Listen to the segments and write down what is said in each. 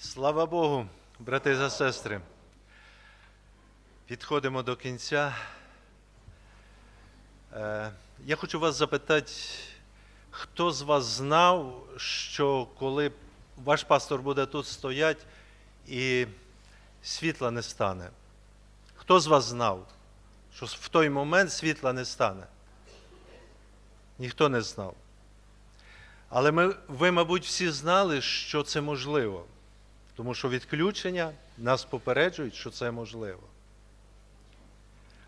Слава Богу, брати та сестри. Підходимо до кінця. Е, Я хочу вас запитати, хто з вас знав, що коли ваш пастор буде тут стояти і світла не стане? Хто з вас знав, що в той момент світла не стане? Ніхто не знав. Але ми, ви, мабуть, всі знали, що це можливо. Тому що відключення нас попереджують, що це можливо.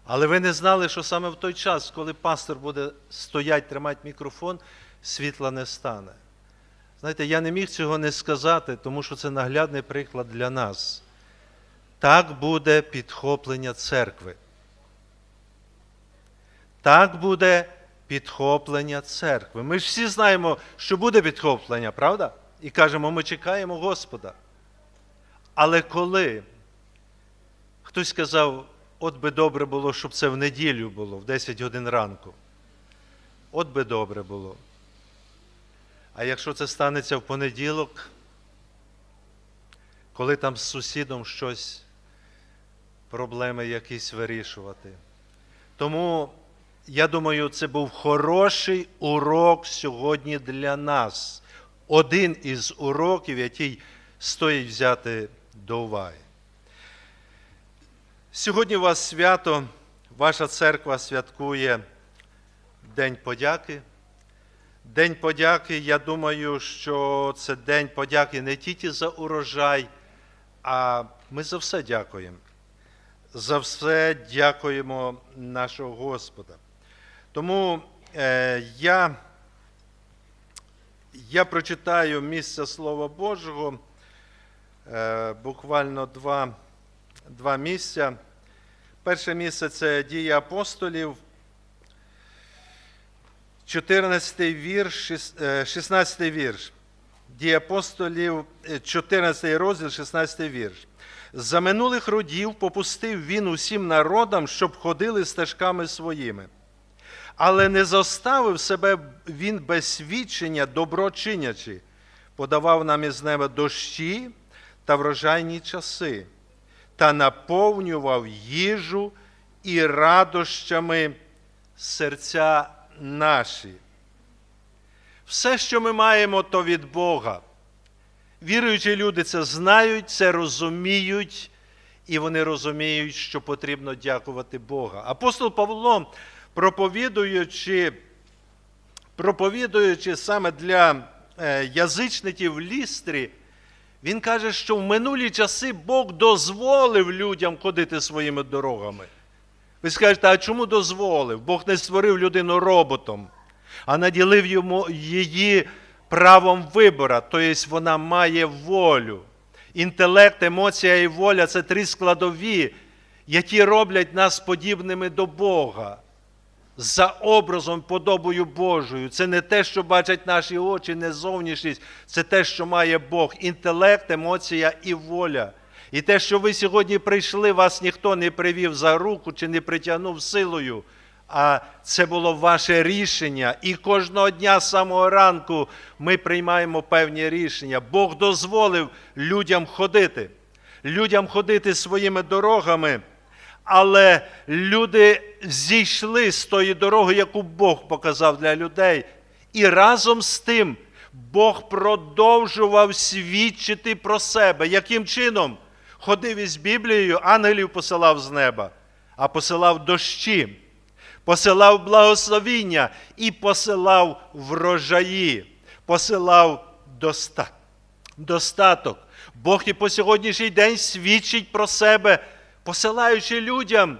Але ви не знали, що саме в той час, коли пастор буде стоять, тримати мікрофон, світла не стане. Знаєте, я не міг цього не сказати, тому що це наглядний приклад для нас. Так буде підхоплення церкви. Так буде підхоплення церкви. Ми ж всі знаємо, що буде підхоплення, правда? І кажемо, ми чекаємо Господа. Але коли хтось сказав, от би добре було, щоб це в неділю було, в 10 годин ранку. От би добре було. А якщо це станеться в понеділок, коли там з сусідом щось, проблеми якісь вирішувати. Тому, я думаю, це був хороший урок сьогодні для нас. Один із уроків, який стоїть взяти до уваги. Сьогодні у вас свято, ваша церква святкує День подяки. День подяки, я думаю, що це День подяки не тільки за урожай, а ми за все дякуємо. За все дякуємо нашого Господа. Тому е, я, я прочитаю місце Слова Божого, буквально два, два місця. Перше місце це дія апостолів, 14 вірш, е, 16 вірш. Дія апостолів, е, 14 розділ, 16 вірш. За минулих родів попустив він усім народам, щоб ходили стежками своїми. Але не зоставив себе він без свідчення, добро чинячи, подавав нам із неба дощі та врожайні часи, та наповнював їжу і радощами серця наші. Все, що ми маємо, то від Бога. Віруючі люди це знають, це розуміють, і вони розуміють, що потрібно дякувати Бога. Апостол Павло, проповідуючи, проповідуючи саме для е, язичників лістрі, він каже, що в минулі часи Бог дозволив людям ходити своїми дорогами. Ви скажете, а чому дозволив? Бог не створив людину роботом, а наділив йому її правом вибора, тобто вона має волю. Інтелект, емоція і воля це три складові, які роблять нас подібними до Бога. За образом, подобою Божою. Це не те, що бачать наші очі, не зовнішність, це те, що має Бог. Інтелект, емоція і воля. І те, що ви сьогодні прийшли, вас ніхто не привів за руку чи не притягнув силою, а це було ваше рішення. І кожного дня з самого ранку ми приймаємо певні рішення. Бог дозволив людям ходити, людям ходити своїми дорогами. Але люди зійшли з тої дороги, яку Бог показав для людей. І разом з тим Бог продовжував свідчити про себе. Яким чином? Ходив із Біблією, ангелів посилав з неба, а посилав дощі, посилав благословіння і посилав врожаї, посилав достаток. Бог і по сьогоднішній день свідчить про себе, посилаючи людям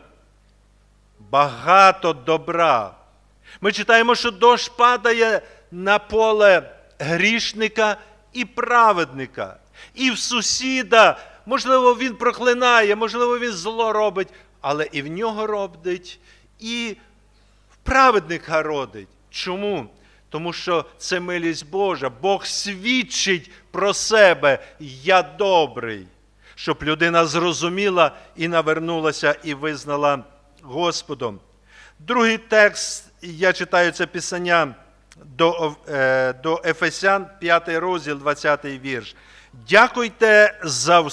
багато добра. Ми читаємо, що дощ падає на поле грішника і праведника. І в сусіда, можливо, він проклинає, можливо, він зло робить, але і в нього робить, і в праведника родить. Чому? Тому що це милість Божа. Бог свідчить про себе, я добрий, щоб людина зрозуміла і навернулася, і визнала Господом. Другий текст, я читаю це писання до, е, до Ефесян, 5 розділ, 20 вірш. Дякуйте за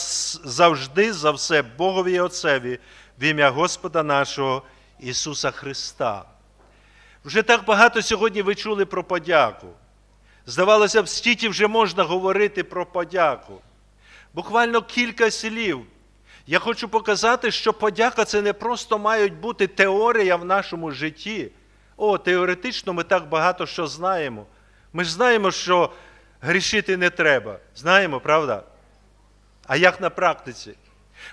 завжди за все Богові і Отцеві в ім'я Господа нашого Ісуса Христа. Вже так багато сьогодні ви чули про подяку. Здавалося б, стільки вже можна говорити про подяку. Буквально кілька слів. Я хочу показати, що подяка це не просто мають бути теорія в нашому житті. О, теоретично ми так багато що знаємо. Ми ж знаємо, що грішити не треба. Знаємо, правда? А як на практиці?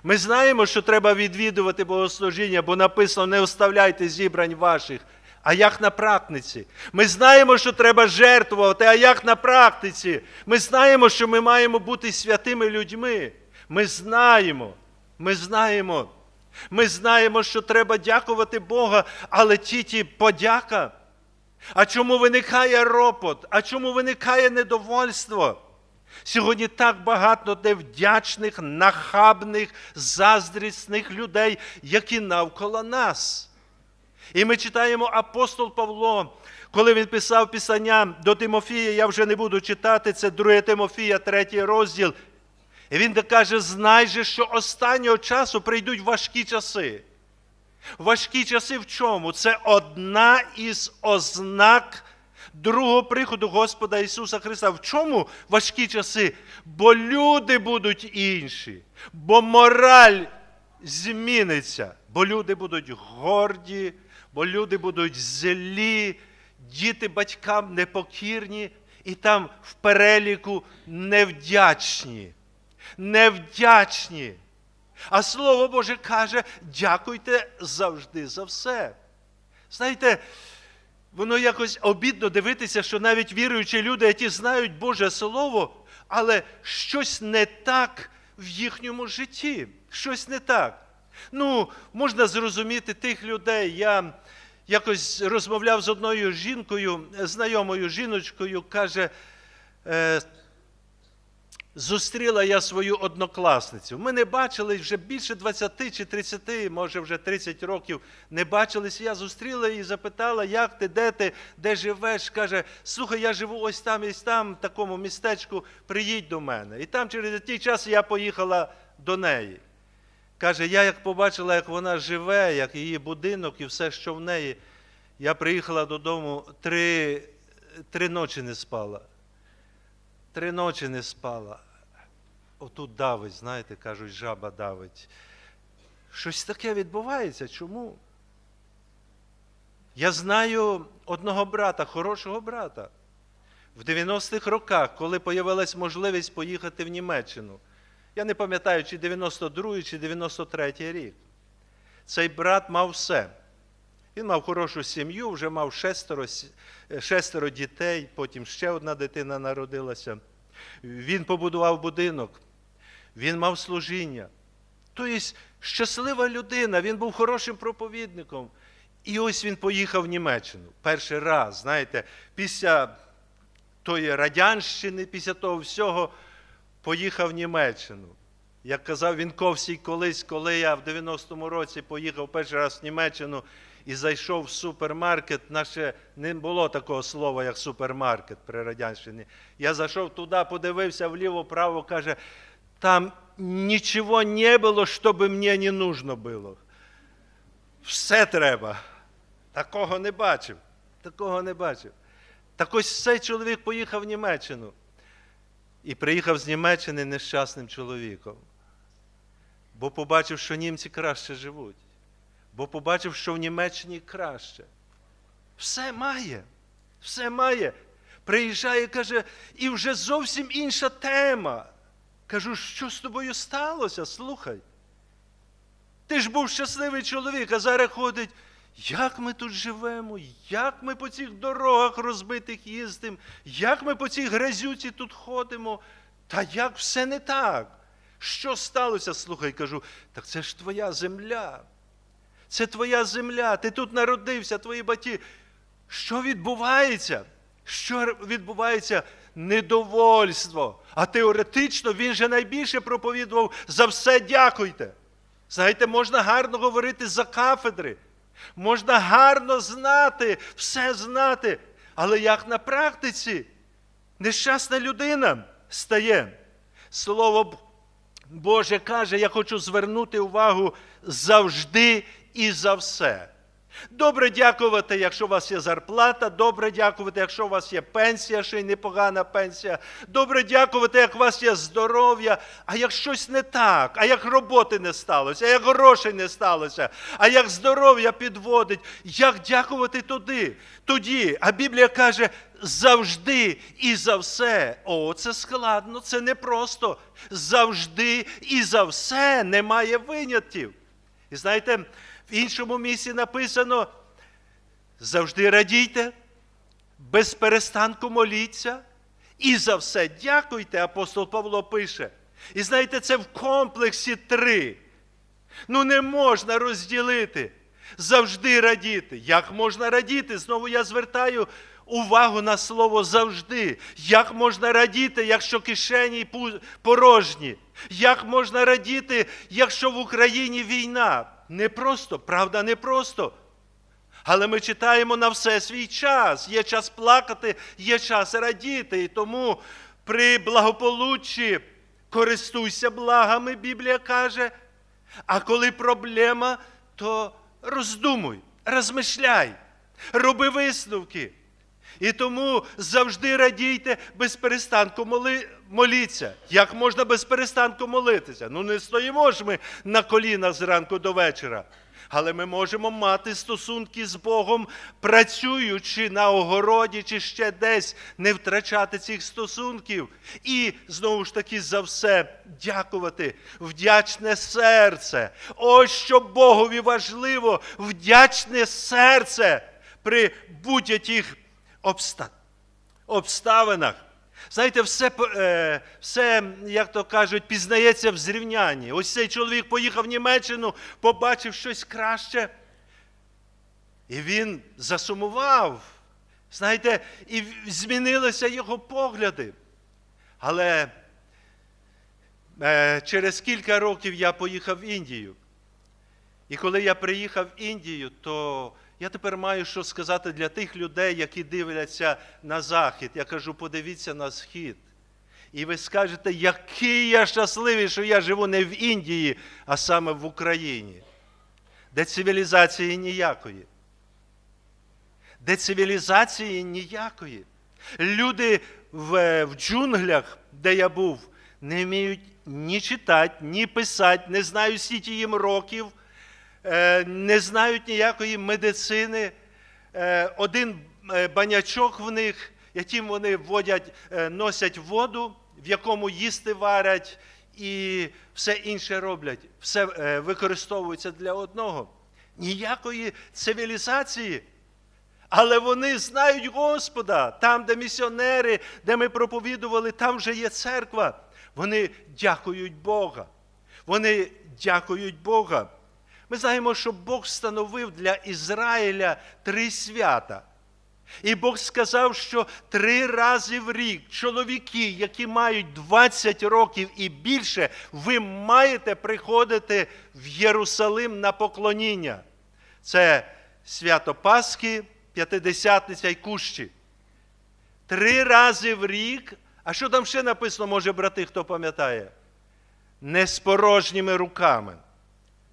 Ми знаємо, що треба відвідувати богослужіння, бо написано не оставляйте зібрань ваших. А як на практиці? Ми знаємо, що треба жертвувати, а як на практиці? Ми знаємо, що ми маємо бути святими людьми. Ми знаємо, ми знаємо. Ми знаємо, що треба дякувати Бога, але тільки подяка. А чому виникає ропот? А чому виникає недовольство? Сьогодні так багато невдячних, нахабних, заздрісних людей, які навколо нас. І ми читаємо апостол Павло, коли він писав Писання до Тимофія, я вже не буду читати, це 2 Тимофія, 3 розділ. І він каже: знай же, що останнього часу прийдуть важкі часи. Важкі часи в чому? Це одна із ознак другого приходу Господа Ісуса Христа. В чому важкі часи? Бо люди будуть інші, бо мораль зміниться, бо люди будуть горді, бо люди будуть злі, діти батькам непокірні, і там в переліку невдячні. Невдячні. А Слово Боже каже, дякуйте завжди за все. Знаєте, воно якось обідно дивитися, що навіть віруючі люди, які знають Боже Слово, але щось не так в їхньому житті. Щось не так. Ну, можна зрозуміти тих людей. Я якось розмовляв з одною жінкою, знайомою жіночкою, каже, е, Зустріла я свою однокласницю. Ми не бачились вже більше 20 чи 30, може вже 30 років не бачились. Я зустріла її, запитала, як ти, де ти, де живеш. Каже, слухай, я живу ось там, ось там, в такому містечку, приїдь до мене. І там через який час я поїхала до неї. Каже, я як побачила, як вона живе, як її будинок і все, що в неї, я приїхала додому, три, три ночі не спала. Три ночі не спала. Отут давить, знаєте, кажуть, жаба давить. Щось таке відбувається. Чому? Я знаю одного брата, хорошого брата. В 90-х роках, коли появилась можливість поїхати в Німеччину. Я не пам'ятаю, чи 92-й, чи 93-й рік. Цей брат мав все. Він мав хорошу сім'ю, вже мав шестеро, шестеро дітей, потім ще одна дитина народилася. Він побудував будинок, він мав служіння. Тобто щаслива людина, він був хорошим проповідником. І ось він поїхав в Німеччину. Перший раз, знаєте, після тої радянщини, після того всього, поїхав в Німеччину. Як казав Вінковський колись, коли я в 90-му році поїхав перший раз в Німеччину і зайшов в супермаркет, наше не було такого слова, як супермаркет при радянщині. Я зайшов туди, подивився вліво-право, каже, там нічого не було, щоб мені не нужно було. Все треба. Такого не бачив. Такого не бачив. Так ось цей чоловік поїхав в Німеччину і приїхав з Німеччини нещасним чоловіком. Бо побачив, що німці краще живуть. Бо побачив, що в Німеччині краще. Все має. Все має. Приїжджає, каже, і вже зовсім інша тема. Кажу, що з тобою сталося? Слухай. Ти ж був щасливий чоловік, а зараз ходить. Як ми тут живемо, як ми по цих дорогах розбитих їздимо, як ми по цій грязюці тут ходимо, та як все не так. Що сталося? Слухай, кажу, так це ж твоя земля. Це твоя земля, ти тут народився, твої батьки. Що відбувається? Що відбувається? Недовольство. А теоретично він же найбільше проповідував за все дякуйте. Знаєте, можна гарно говорити за кафедри, можна гарно знати, все знати. Але як на практиці нещасна людина стає. Слово Боже каже, я хочу звернути увагу завжди і за все. Добре дякувати, якщо у вас є зарплата, добре дякувати, якщо у вас є пенсія, ще й непогана пенсія. Добре дякувати, як у вас є здоров'я, а як щось не так, а як роботи не сталося, а як грошей не сталося, а як здоров'я підводить, як дякувати туди, тоді. А Біблія каже, завжди і за все. О, це складно, це непросто. Завжди і за все немає винятків. І знаєте, в іншому місці написано: завжди радійте, без перестанку моліться, і за все дякуйте, апостол Павло пише. І знаєте, це в комплексі три. Ну не можна розділити. Завжди радіти. Як можна радіти? Знову я звертаю увагу на слово завжди. Як можна радіти, якщо кишені порожні? Як можна радіти, якщо в Україні війна? Не просто, правда, не просто. Але ми читаємо на все свій час. Є час плакати, є час радіти. І тому при благополуччі користуйся благами, Біблія каже. А коли проблема, то роздумуй, розмишляй, роби висновки. І тому завжди радійте без перестанку моли... моліться. Як можна без перестанку молитися? Ну не стоїмо ж ми на колінах зранку до вечора. Але ми можемо мати стосунки з Богом, працюючи на огороді чи ще десь, не втрачати цих стосунків. І знову ж таки за все дякувати, вдячне серце. Ось що Богові важливо, вдячне серце при будь-яких обста... обставинах. Знаєте, все, е, все, як то кажуть, пізнається в зрівнянні. Ось цей чоловік поїхав в Німеччину, побачив щось краще. І він засумував. Знаєте, і змінилися його погляди. Але е, через кілька років я поїхав в Індію. І коли я приїхав в Індію, то я тепер маю що сказати для тих людей, які дивляться на захід. Я кажу, подивіться на схід. І ви скажете, який я щасливий, що я живу не в Індії, а саме в Україні, де цивілізації ніякої. Де цивілізації ніякої. Люди в, в джунглях, де я був, не вміють ні читати, ні писати, не знають скільки їм років, не знають ніякої медицини. Е, Один е, банячок в них, яким вони водять, е, носять воду, в якому їсти варять і все інше роблять. Все е, використовується для одного. Ніякої цивілізації. Але вони знають Господа. Там, де місіонери, де ми проповідували, там вже є церква. Вони дякують Бога. Вони дякують Бога. Ми знаємо, що Бог встановив для Ізраїля три свята. І Бог сказав, що три рази в рік чоловіки, які мають 20 років і більше, ви маєте приходити в Єрусалим на поклоніння. Це свято Пасхи, П'ятидесятниця і кущі. Три рази в рік. А що там ще написано, може, брати, хто пам'ятає? Не з порожніми руками.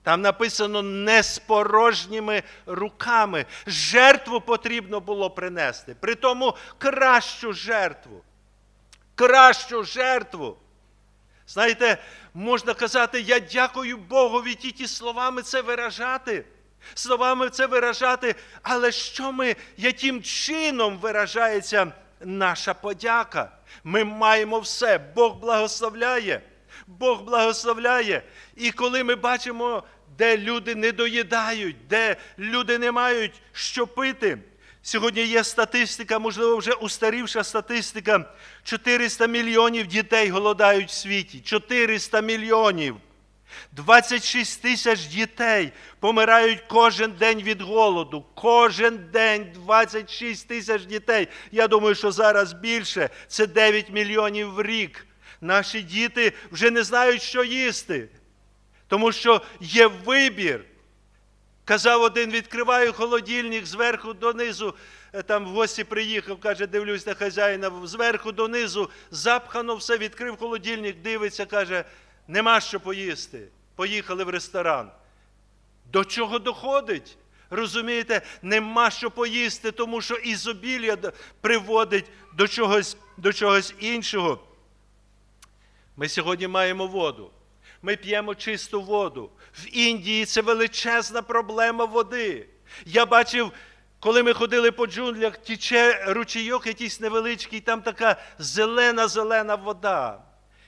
Там написано не з порожніми руками. Жертву потрібно було принести. При тому кращу жертву. Кращу жертву. Знаєте, можна казати, я дякую Богові тільки словами це виражати. Словами це виражати, але що ми, яким чином виражається наша подяка? Ми маємо все. Бог благословляє. Бог благословляє. І коли ми бачимо, де люди не доїдають, де люди не мають що пити. Сьогодні є статистика, можливо, вже устарівша статистика. 400 мільйонів дітей голодають в світі. 400 мільйонів. 26 тисяч дітей помирають кожен день від голоду. Кожен день 26 тисяч дітей. Я думаю, що зараз більше. Це 9 мільйонів в рік. Наші діти вже не знають, що їсти. Тому що є вибір. Казав один, відкриваю холодильник зверху донизу, е, там в гості приїхав, каже, дивлюсь на хазяїна, зверху донизу, запхано все, відкрив холодильник, дивиться, каже, нема що поїсти. Поїхали в ресторан. До чого доходить? Розумієте, нема що поїсти, тому що ізобілля приводить до чогось, до чогось іншого. Ми сьогодні маємо воду. Ми п'ємо чисту воду. В Індії це величезна проблема води. Я бачив, коли ми ходили по джунглях, тіче ручійок якийсь невеличкий, там така зелена-зелена вода.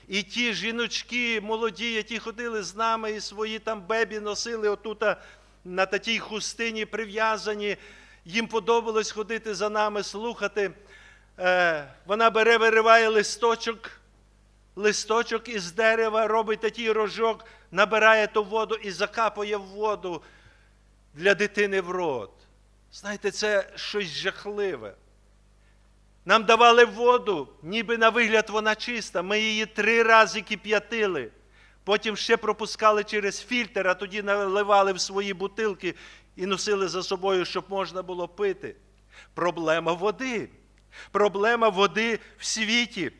І ті жіночки молоді, які ходили з нами, і свої там бебі носили отута на такій хустині прив'язані. Їм подобалось ходити за нами, слухати. Е, вона бере, вириває листочок, листочок із дерева, робить такий рожок, набирає ту воду і закапує в воду для дитини в рот. Знаєте, це щось жахливе. Нам давали воду, ніби на вигляд вона чиста. Ми її три рази кип'ятили. Потім ще пропускали через фільтр, а тоді наливали в свої бутилки і носили за собою, щоб можна було пити. Проблема води. Проблема води в світі.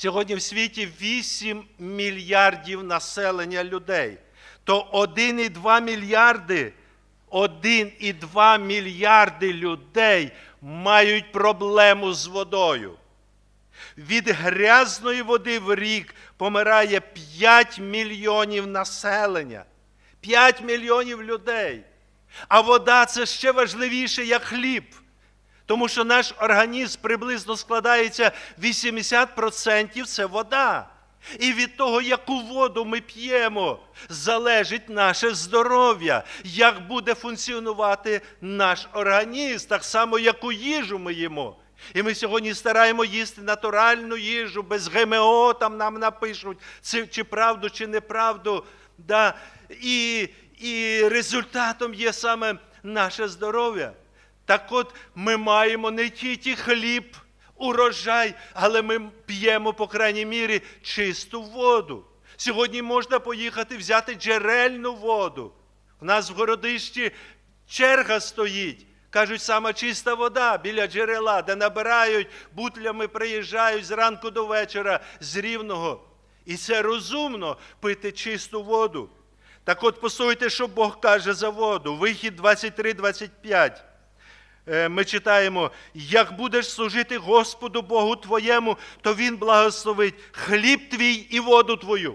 Сьогодні в світі 8 мільярдів населення людей. То 1,2 мільярди, 1,2 мільярди людей мають проблему з водою. Від грязної води в рік помирає 5 мільйонів населення. 5 мільйонів людей. А вода це ще важливіше, як хліб. Тому що наш організм приблизно складається 80% це вода. І від того, яку воду ми п'ємо, залежить наше здоров'я, як буде функціонувати наш організм, так само, яку їжу ми їмо. І ми сьогодні стараємо їсти натуральну їжу, без ГМО там нам напишуть, чи правду, чи неправду. Да. І, і результатом є саме наше здоров'я. Так от ми маємо не тільки хліб, урожай, але ми п'ємо, по крайній мірі, чисту воду. Сьогодні можна поїхати взяти джерельну воду. У нас в городищі черга стоїть. Кажуть, сама чиста вода біля джерела, де набирають, бутлями приїжджають зранку до вечора з рівного. І це розумно пити чисту воду. Так от послухайте, що Бог каже за воду. Вихід 23-25. Е, Ми читаємо, як будеш служити Господу Богу твоєму, то Він благословить хліб твій і воду твою.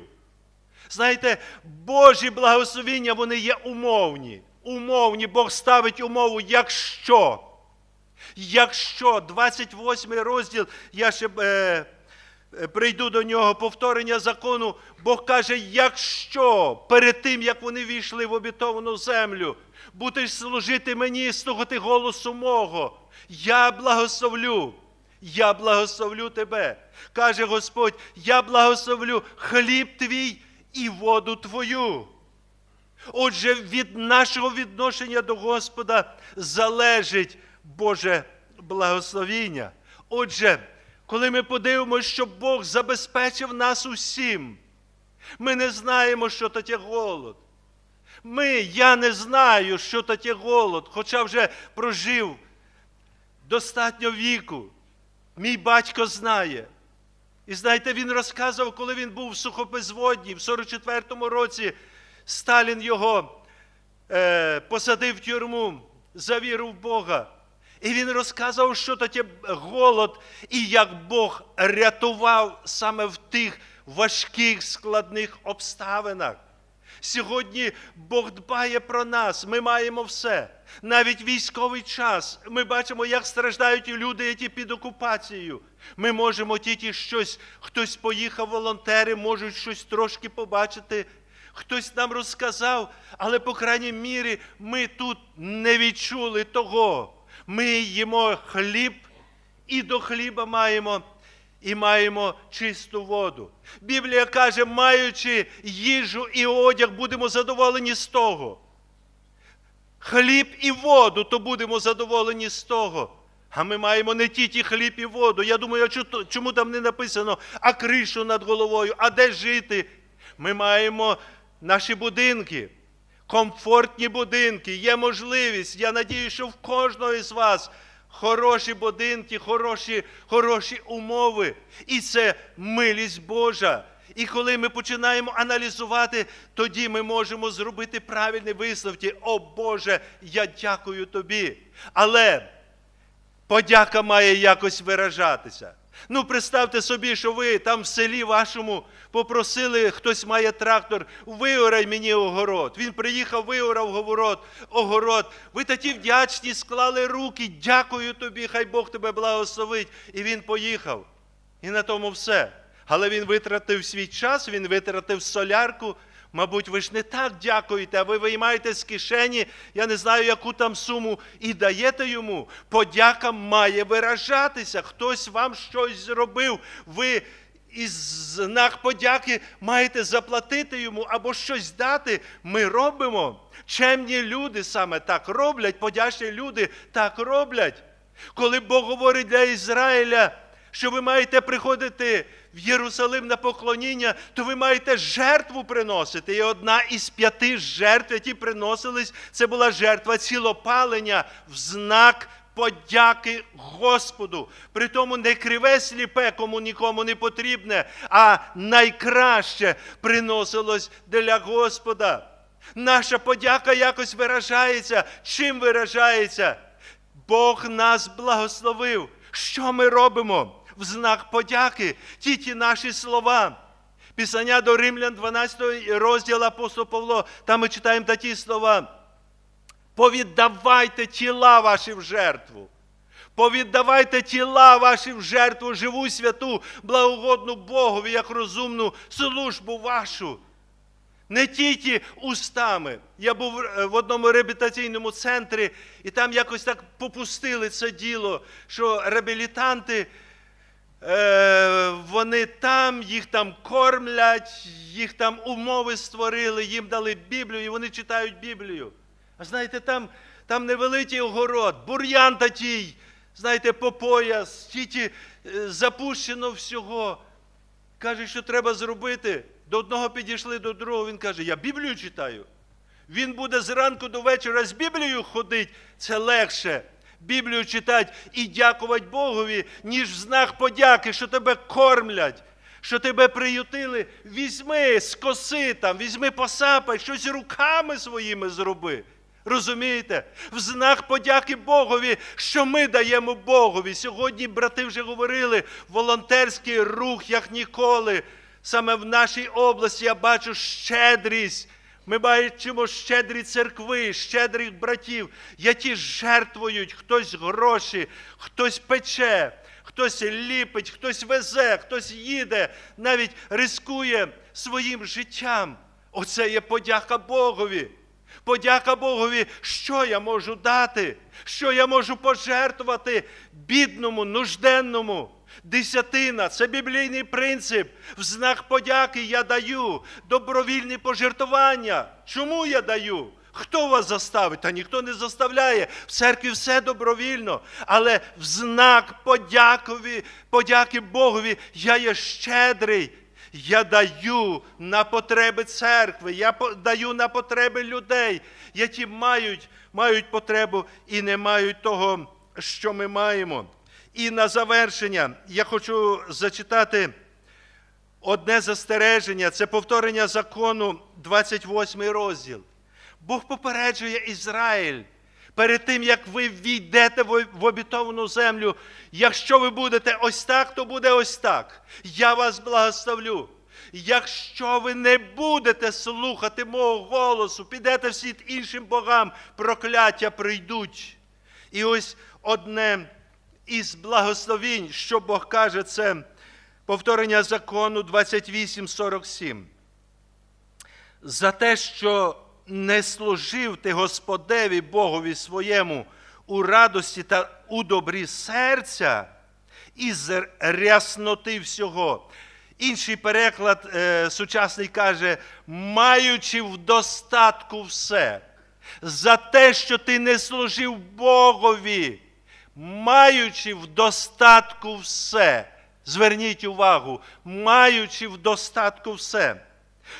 Знаєте, Божі благословіння, вони є умовні. Умовні. Бог ставить умову, якщо. Якщо 28 розділ, я ще е, е, прийду до нього, повторення закону, Бог каже, якщо перед тим, як вони війшли в обітовану землю, будеш служити мені, слухати голосу мого, я благословлю. Я благословлю тебе. Каже Господь, я благословлю хліб твій і воду твою. Отже, від нашого відношення до Господа залежить Боже благословіння. Отже, коли ми подивимося, що Бог забезпечив нас усім, ми не знаємо, що таке голод. Ми, я не знаю, що таке голод, хоча вже прожив достатньо віку. Мій батько знає. І знаєте, він розказував, коли він був в сухопизводні, в 44-му році Сталін його е, посадив в тюрму за віру в Бога. І він розказував, що таке голод, і як Бог рятував саме в тих важких складних обставинах. Сьогодні Бог дбає про нас, ми маємо все. Навіть військовий час. Ми бачимо, як страждають люди, які під окупацією. Ми можемо тільки щось, хтось поїхав, волонтери, можуть щось трошки побачити. Хтось нам розказав, але, по крайній мірі, ми тут не відчули того. Ми їмо хліб і до хліба маємо і маємо чисту воду. Біблія каже, маючи їжу і одяг, будемо задоволені з того. Хліб і воду, то будемо задоволені з того. А ми маємо не тільки хліб і воду. Я думаю, чому там не написано, а кришу над головою, а де жити? Ми маємо наші будинки. Комфортні будинки, є можливість. Я надію, що в кожного із вас хороші будинки, хороші, хороші умови. І це милість Божа. І коли ми починаємо аналізувати, тоді ми можемо зробити правильні висновки. О Боже, я дякую тобі. Але подяка має якось виражатися. Ну, представте собі, що ви там в селі вашому попросили, хтось має трактор, виорай мені огород. Він приїхав, виорав огород, огород. Ви такі вдячні, склали руки, дякую тобі, хай Бог тебе благословить. І він поїхав. І на тому все. Але він витратив свій час, він витратив солярку. Мабуть, ви ж не так дякуєте, а ви виймаєте з кишені, я не знаю, яку там суму, і даєте йому. Подяка має виражатися. Хтось вам щось зробив. Ви із знак подяки маєте заплатити йому або щось дати. Ми робимо. Чемні люди саме так роблять, подячні люди так роблять. Коли Бог говорить для Ізраїля, що ви маєте приходити в Єрусалим на поклоніння, то ви маєте жертву приносити. І одна із п'яти жертв, які приносились, це була жертва цілопалення в знак подяки Господу. Притому не криве сліпе, кому нікому не потрібне, а найкраще приносилось для Господа. Наша подяка якось виражається. Чим виражається? Бог нас благословив. Що ми робимо? В знак подяки, ті ті наші слова. Писання до Римлян, 12 розділ апостол Павло, там ми читаємо такі слова. Повіддавайте тіла ваші в жертву. Повіддавайте тіла ваші в жертву, живу святу, благогодну Богові, як розумну службу вашу. Не тільки устами. Я був е, в одному реабілітаційному центрі, і там якось так попустили це діло, що реабілітанти, вони там, їх там кормлять, їх там умови створили, їм дали Біблію, і вони читають Біблію. А знаєте, там, там невеликий огород, бур'ян такий, знаєте, по пояс, тільки е, запущено всього. Каже, що треба зробити. До одного підійшли до другого, він каже, я Біблію читаю. Він буде зранку до вечора з Біблією ходити, це легше. Біблію читати і дякувати Богові, ніж в знак подяки, що тебе кормлять, що тебе приютили. Візьми, скоси там, візьми посапай, щось руками своїми зроби. Розумієте? В знак подяки Богові, що ми даємо Богові. Сьогодні брати вже говорили, волонтерський рух, як ніколи. Саме в нашій області я бачу щедрість. Ми бачимо щедрі церкви, щедрих братів, які жертвують хтось гроші, хтось пече, хтось ліпить, хтось везе, хтось їде, навіть рискує своїм життям. Оце є подяка Богові. Подяка Богові, що я можу дати, що я можу пожертвувати бідному, нужденному. Десятина це біблійний принцип. В знак подяки я даю добровільні пожертвування. Чому я даю? Хто вас заставить? Та ніхто не заставляє. В церкві все добровільно. Але в знак подякові, подяки Богові я є щедрий. Я даю на потреби церкви, я даю на потреби людей, які мають, мають потребу і не мають того, що ми маємо. І на завершення я хочу зачитати одне застереження це повторення закону, 28 розділ. Бог попереджує Ізраїль перед тим, як ви війдете в обітовану землю. Якщо ви будете ось так, то буде ось так. Я вас благословлю. Якщо ви не будете слухати мого голосу, підете вслід іншим богам, прокляття прийдуть. І ось одне із благословінь, що Бог каже, це повторення закону 28.47. За те, що не служив ти Господеві Богові своєму у радості та у добрі серця і з рясноти всього. Інший переклад е, сучасний каже, маючи в достатку все, за те, що ти не служив Богові, маючи в достатку все. Зверніть увагу, маючи в достатку все,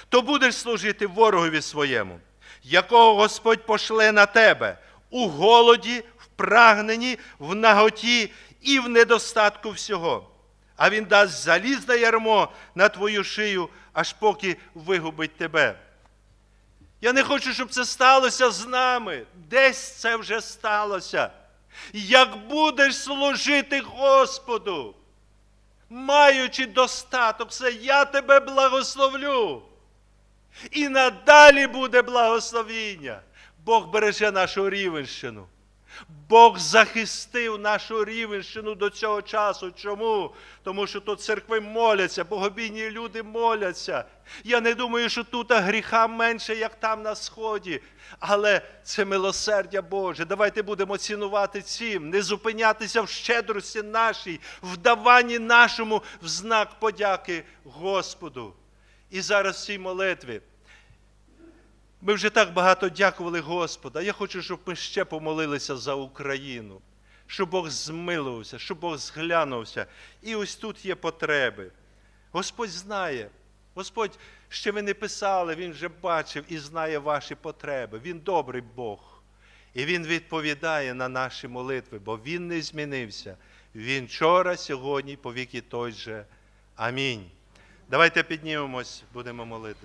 то будеш служити ворогові своєму. якого Господь пошле на тебе у голоді, в прагненні, в наготі і в недостатку всього. А він дасть залізне ярмо на твою шию, аж поки вигубить тебе. Я не хочу, щоб це сталося з нами. Десь це вже сталося. Як будеш служити Господу, маючи достаток, все, я тебе благословлю. І надалі буде благословіння. Бог береже нашу рівенщину. Бог захистив нашу рівенщину до цього часу. Чому? Тому що тут церкви моляться, богобійні люди моляться. Я не думаю, що тут гріха менше, як там на сході. Але це милосердя Боже. Давайте будемо цінувати цим, не зупинятися в щедрості нашій, в даванні нашому в знак подяки Господу. І зараз в цій молитві. Ми вже так багато дякували Господа. Я хочу, щоб ми ще помолилися за Україну, щоб Бог змилувався, щоб Бог зглянувся. І ось тут є потреби. Господь знає. Господь, ще ви не писали, Він вже бачив і знає ваші потреби. Він добрий Бог. І Він відповідає на наші молитви, бо Він не змінився. Він вчора, сьогодні, повіки той же. Амінь. Давайте піднімемось, будемо молитися.